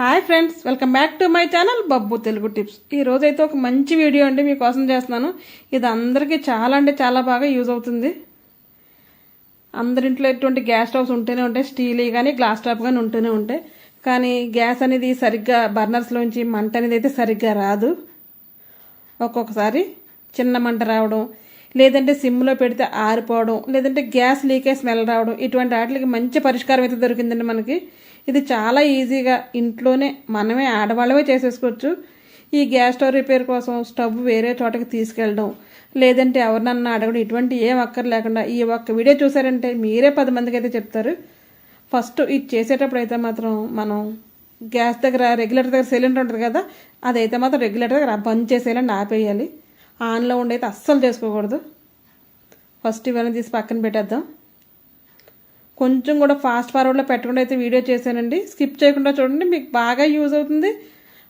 Hi friends welcome back to my channel Babbu Telugu tips ఈ రోజు అయితే ఒక మంచి వీడియో అండి మీకోసం చేస్తున్నాను. ఇది అందరికీ చాలా అంటే చాలా బాగా యూజ్ అవుతుంది. అందరింట్లో ఎటువంటి గ్యాస్ స్టవ్స్ ఉంటూనే ఉంటాయి స్టీల్ కానీ గ్లాస్ టాప్ కానీ ఉంటూనే ఉంటాయి. కానీ గ్యాస్ అనేది సరిగ్గా బర్నర్స్లోంచి మంట అనేది అయితే సరిగ్గా రాదు. ఒక్కొక్కసారి చిన్న మంట రావడం లేదంటే సిమ్లో పెడితే ఆరిపోవడం లేదంటే గ్యాస్ లీకేజ్ స్మెల్ రావడం ఇటువంటి వాటికి మంచి పరిష్కారం అయితే దొరికిందండి మనకి. ఇది చాలా ఈజీగా ఇంట్లోనే మనమే ఆడవాళ్ళమే చేసేసుకోవచ్చు. ఈ గ్యాస్ స్టవ్ రిపేర్ కోసం స్టవ్ వేరే చోటకి తీసుకెళ్ళడం. లేదంటే ఎవరినన్నా అడగడం. ఇటువంటి ఏం అక్కర్ లేకుండా ఈ ఒక్క వీడియో చూసారంటే మీరే పది మందికి అయితే చెప్తారు. ఫస్ట్ ఇది చేసేటప్పుడు అయితే మాత్రం మనం గ్యాస్ దగ్గర రెగ్యులేటర్ దగ్గర సిలిండర్ ఉంటుంది కదా అదైతే మాత్రం రెగ్యులేటర్ దగ్గర బంద్ చేసేయాలని ఆపేయాలి. ఆన్లో ఉండైతే అస్సలు చేసుకోకూడదు. ఫస్ట్ ఇవన్నీ తీసి పక్కన పెట్టేద్దాం. కొంచెం కూడా ఫాస్ట్ ఫార్వర్డ్లో పెట్టకుండా అయితే వీడియో చేశానండి. స్కిప్ చేయకుండా చూడండి మీకు బాగా యూజ్ అవుతుంది.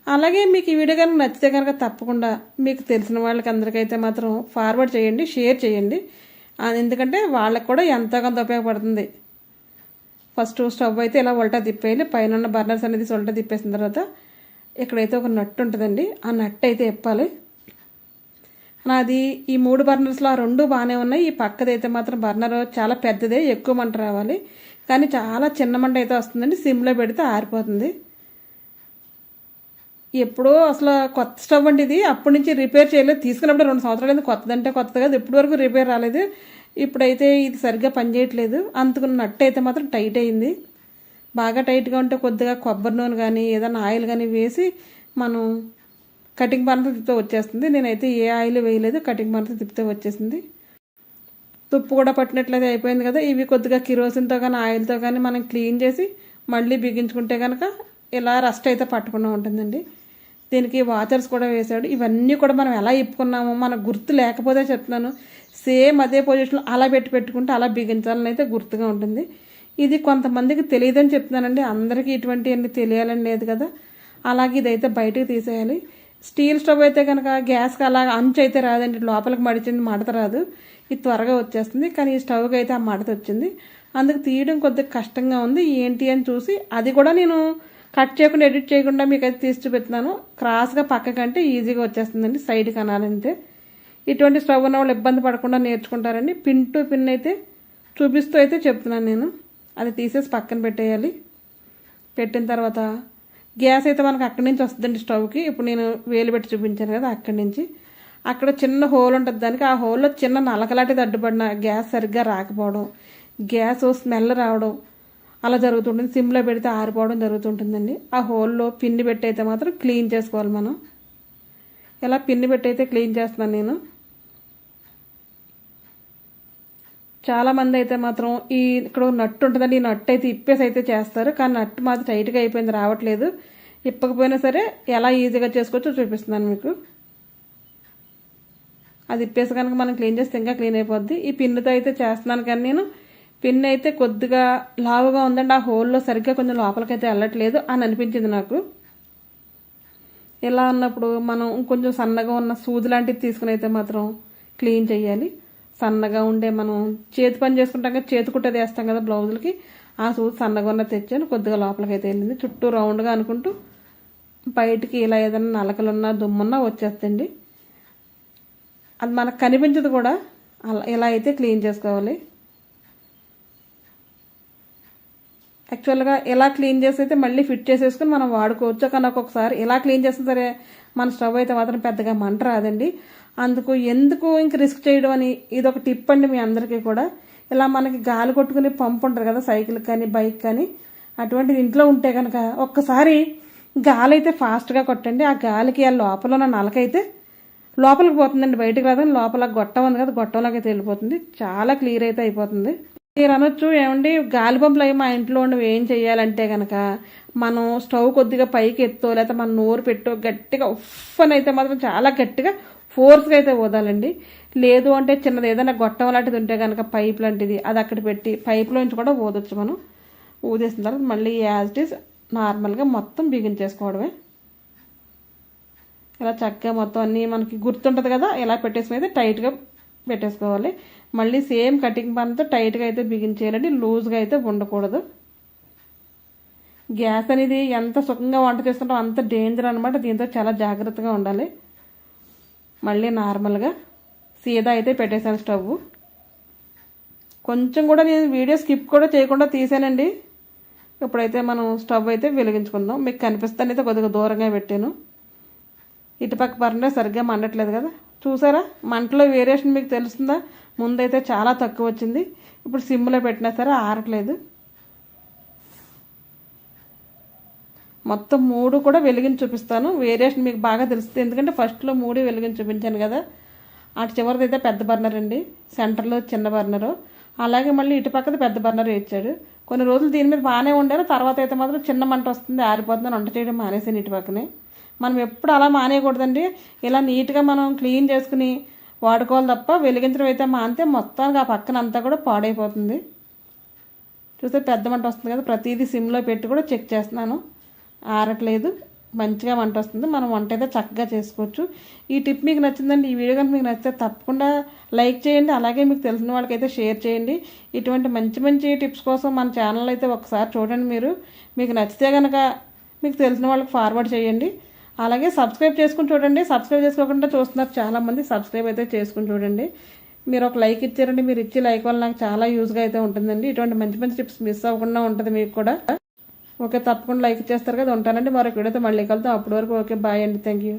అలాగే మీకు ఈ వీడియో కనుక నచ్చితే కనుక తప్పకుండా మీకు తెలిసిన వాళ్ళకి అందరికైతే మాత్రం ఫార్వర్డ్ చేయండి షేర్ చేయండి. ఎందుకంటే వాళ్ళకి కూడా ఎంతో కొంత ఉపయోగపడుతుంది. ఫస్ట్ స్టవ్ అయితే ఇలా ఉల్టా తిప్పేయాలి. పైన ఉన్న బర్నర్స్ అనేది ఉల్టా తిప్పేసిన తర్వాత ఇక్కడైతే ఒక నట్టు ఉంటుందండి. ఆ నట్టు అయితే ఇప్పాలి. నాది ఈ మూడు బర్నర్స్లో ఆ రెండు బాగానే ఉన్నాయి. ఈ పక్కదైతే మాత్రం బర్నర్ చాలా పెద్దదే ఎక్కువ మంట రావాలి. కానీ చాలా చిన్న మంట అయితే వస్తుందండి. సిమ్లో పెడితే ఆరిపోతుంది. ఎప్పుడో అసలు కొత్త స్టవ్ అండి ఇది. అప్పటి నుంచి రిపేర్ చేయలేదు. తీసుకున్నప్పుడు రెండు సంవత్సరాలు అయింది. కొత్తదంటే కొత్తది కాదు. ఇప్పటి వరకు రిపేర్ రాలేదు. ఇప్పుడైతే ఇది సరిగ్గా పనిచేయట్లేదు. అందుకున్న నట్టు అయితే మాత్రం టైట్ అయింది. బాగా టైట్గా ఉంటే కొద్దిగా కొబ్బరి నూనె కానీ ఏదైనా ఆయిల్ కానీ వేసి మనం కటింగ్ పనతో తిప్పితే వచ్చేస్తుంది. నేనైతే ఏ ఆయిల్ వేయలేదు కటింగ్ పనతో తిప్పితే వచ్చేసింది. తుప్పు కూడా పట్టినట్లయితే అయిపోయింది కదా. ఇవి కొద్దిగా కిరోసిన్తో కానీ ఆయిల్తో కానీ మనం క్లీన్ చేసి మళ్ళీ బిగించుకుంటే కనుక ఇలా రస్ట్ అయితే పట్టకుండా ఉంటుందండి. దీనికి వాచర్స్ కూడా వేశాడు. ఇవన్నీ కూడా మనం ఎలా ఇప్పుకున్నామో మనకు గుర్తు లేకపోతే చెప్తున్నాను. సేమ్ అదే పొజిషన్లో అలా పెట్టి పెట్టుకుంటే అలా బిగించాలని అయితే గుర్తుగా ఉంటుంది. ఇది కొంతమందికి తెలియదని చెప్తున్నానండి. అందరికీ ఇటువంటివన్నీ తెలియాలని లేదు కదా. అలాగే ఇదైతే బయటకు తీసేయాలి. స్టీల్ స్టవ్ అయితే కనుక గ్యాస్కి అలా అంచు అయితే రాదండి. లోపలికి మడిచింది మడత రాదు. ఇది త్వరగా వచ్చేస్తుంది. కానీ ఈ స్టవ్కి అయితే ఆ మడత వచ్చింది. అందుకు తీయడం కొద్దిగా కష్టంగా ఉంది. ఏంటి అని చూసి అది కూడా నేను కట్ చేయకుండా ఎడిట్ చేయకుండా మీకు అయితే తీసి చూపెడుతున్నాను క్రాస్గా పక్కకంటే ఈజీగా వచ్చేస్తుందండి. సైడ్ కనాలంతే ఇటువంటి స్టవ్ ఉన్న వాళ్ళు ఇబ్బంది పడకుండా నేర్చుకుంటారండి. పిన్ టు పిన్ అయితే చూపిస్తూ అయితే చెప్తున్నాను నేను. అది తీసేసి పక్కన పెట్టేయాలి. పెట్టిన తర్వాత గ్యాస్ అయితే మనకు అక్కడి నుంచి వస్తుందండి స్టవ్కి ఇప్పుడు నేను వేలు పెట్టి చూపించాను కదా అక్కడి నుంచి. అక్కడ చిన్న హోల్ ఉంటుంది దానికి. ఆ హోల్లో చిన్న నలకలాంటిది అడ్డుపడిన గ్యాస్ సరిగ్గా రాకపోవడం గ్యాస్ స్మెల్ రావడం అలా జరుగుతుంటుంది. సిమ్లో పెడితే ఆరిపోవడం జరుగుతుంటుందండి. ఆ హోల్లో పిన్ని పెట్టి అయితే మాత్రం క్లీన్ చేసుకోవాలి మనం. ఇలా పిన్ని పెట్టి అయితే క్లీన్ చేస్తున్నాను నేను. చాలా మంది అయితే మాత్రం ఈ ఇక్కడ ఒక నట్టు ఉంటుందండి ఈ నట్టు అయితే ఇప్పేసి అయితే చేస్తారు. కానీ నట్టు మాత్రం టైట్గా అయిపోయింది రావట్లేదు. ఇప్పకపోయినా సరే ఎలా ఈజీగా చేసుకోవచ్చో చూపిస్తున్నాను మీకు. అది ఇప్పేసి కనుక మనం క్లీన్ చేస్తే ఇంకా క్లీన్ అయిపోద్ది. ఈ పిన్నుతో అయితే చేస్తున్నాను కానీ నేను. పిన్ అయితే కొద్దిగా లావుగా ఉందండి. ఆ హోల్లో సరిగ్గా కొంచెం లోపలికైతే వెళ్ళట్లేదు అని అనిపించింది నాకు. ఇలా అన్నప్పుడు మనం కొంచెం సన్నగా ఉన్న సూది లాంటిది తీసుకుని అయితే మాత్రం క్లీన్ చేయాలి. సన్నగా ఉండే మనం చేతి పని చేసుకుంటాం కదా చేతి కుట్టది వేస్తాం కదా బ్లౌజులకి ఆ సూది సన్నగా ఉన్న తెచ్చాను కొద్దిగా లోపలికి అయితే వెళ్ళింది. చుట్టూ రౌండ్గా అనుకుంటూ బయటికి ఇలా ఏదైనా నలకలున్నా దుమ్మున్నా వచ్చేస్తండి. అది మనకు కనిపించదు కూడా. అలా ఇలా అయితే క్లీన్ చేసుకోవాలి. యాక్చువల్గా ఎలా క్లీన్ చేసి అయితే మళ్ళీ ఫిట్ చేసేసుకుని మనం వాడుకోవచ్చు. కానీ ఒక్కొక్కసారి ఎలా క్లీన్ చేస్తే సరే మన స్టవ్ అయితే మాత్రం పెద్దగా మంట రాదండి. అందుకు ఎందుకు ఇంక రిస్క్ చేయడం అని ఇది ఒక టిప్ అండి మీ అందరికీ కూడా. ఇలా మనకి గాలి కొట్టుకుని పంపు ఉంటుంది కదా సైకిల్ కానీ బైక్ కానీ అటువంటిది ఇంట్లో ఉంటే కనుక ఒక్కసారి గాలి అయితే ఫాస్ట్గా కొట్టండి. ఆ గాలికి ఆ లోపల ఉన్న నలకైతే లోపలికి పోతుందండి బయటకు రాదని లోపల గొట్టం ఉంది కదా గొట్టంలోకి అయితే వెళ్ళిపోతుంది. చాలా క్లియర్ అయితే అయిపోతుంది. మీరు అనొచ్చు ఏమండి గాలి పంపులు అవి మా ఇంట్లో ఉండవు ఏం చేయాలంటే కనుక మనం స్టవ్ కొద్దిగా పైకి ఎత్తో లేకపోతే మన నోరు పెట్టో గట్టిగా ఉఫ్ అని అయితే మాత్రం చాలా గట్టిగా ఫోర్స్గా అయితే ఊదాలండి లేదు అంటే చిన్నది ఏదైనా గొట్టం లాంటిది ఉంటే కనుక పైప్ లాంటిది అది అక్కడ పెట్టి పైప్లోంచి కూడా ఊదొచ్చు మనం. ఊదేసిన తర్వాత మళ్ళీ యాజ్ ఇట్ ఈస్ నార్మల్గా మొత్తం బిగించేసుకోవడమే ఇలా చక్కగా మొత్తం అన్నీ మనకి గుర్తుంటుంది కదా ఇలా పెట్టేసుకుని అయితే టైట్గా పెట్టేసుకోవాలి. మళ్ళీ సేమ్ కటింగ్ పన్తో టైట్గా అయితే బిగించేయాలండి లూజ్గా అయితే ఉండకూడదు. గ్యాస్ అనేది ఎంత సుఖంగా వంట చేసుకుంటాం అంత డేంజర్ అనమాట దీంతో చాలా జాగ్రత్తగా ఉండాలి. మళ్ళీ నార్మల్గా సీదా అయితే పెట్టేశాను స్టవ్. కొంచెం కూడా నేను వీడియో స్కిప్ కూడా చేయకుండా తీసానండి. ఇప్పుడైతే మనం స్టవ్ అయితే వెలిగించుకుందాం. మీకు కనిపిస్తానైతే కొద్దిగా దూరంగా పెట్టాను. ఇటుపక్క పరంగా సరిగ్గా మండట్లేదు కదా. చూసారా? మంటలో వేరియేషన్ మీకు తెలుస్తుందా? ముందైతే చాలా తక్కువ వచ్చింది. ఇప్పుడు సిమ్లో పెట్టినా సరే ఆరట్లేదు. మొత్తం మూడు కూడా వెలిగిన చూపిస్తాను. వేరియేషన్ మీకు బాగా తెలుస్తుంది. ఎందుకంటే ఫస్ట్లో మూడు వెలిగిన చూపించాను కదా. అటు చివరిది అయితే పెద్ద బర్నర్ అండి. సెంటర్లో చిన్న బర్నరు. అలాగే మళ్ళీ ఇటు పక్కది పెద్ద బర్నర్ ఇచ్చాడు కొన్ని రోజులు దీని మీద బాగానే ఉండారు తర్వాత అయితే మాత్రం చిన్న మంట వస్తుంది. ఆరిపోతుందని వంట చేయడం మానేసాను ఇటు పక్కనే. మనం ఎప్పుడు అలా మానేయకూడదండి. ఇలా నీట్గా మనం క్లీన్ చేసుకుని వాడుకోవాలి తప్ప వెలిగించడం అయితే మానితే మొత్తానికి ఆ పక్కన అంతా కూడా పాడైపోతుంది. చూస్తే పెద్ద మంట వస్తుంది కదా. ప్రతిదీ సిమ్లో పెట్టి కూడా చెక్ చేస్తున్నాను. ఆరట్లేదు. మంచిగా వంట వస్తుంది. మనం వంట అయితే చక్కగా చేసుకోవచ్చు. ఈ టిప్ మీకు నచ్చిందండి ఈ వీడియో కనుక మీకు నచ్చితే తప్పకుండా లైక్ చేయండి. అలాగే మీకు తెలిసిన వాళ్ళకైతే షేర్ చేయండి. ఇటువంటి మంచి మంచి టిప్స్ కోసం మన ఛానల్ అయితే ఒకసారి చూడండి మీరు. మీకు నచ్చితే కనుక మీకు తెలిసిన వాళ్ళకి ఫార్వర్డ్ చేయండి. అలాగే సబ్స్క్రైబ్ చేసుకుని చూడండి. సబ్స్క్రైబ్ చేసుకోకుండా చూస్తున్నారు చాలామంది. సబ్స్క్రైబ్ అయితే చేసుకుని చూడండి. మీరు ఒక లైక్ ఇచ్చారండి మీరు ఇచ్చే లైక్ వల్ల నాకు చాలా యూజ్గా అయితే ఉంటుందండి. ఇటువంటి మంచి మంచి టిప్స్ మిస్ అవ్వకుండా ఉంటుంది మీకు కూడా. ఓకే తప్పకుండా లైక్ చేస్తారు కదా ఉంటానండి. మరొక వీడియోతో మళ్ళీ కలుద్దాం. అప్పటి వరకు ఓకే బాయ్ అండి. Thank you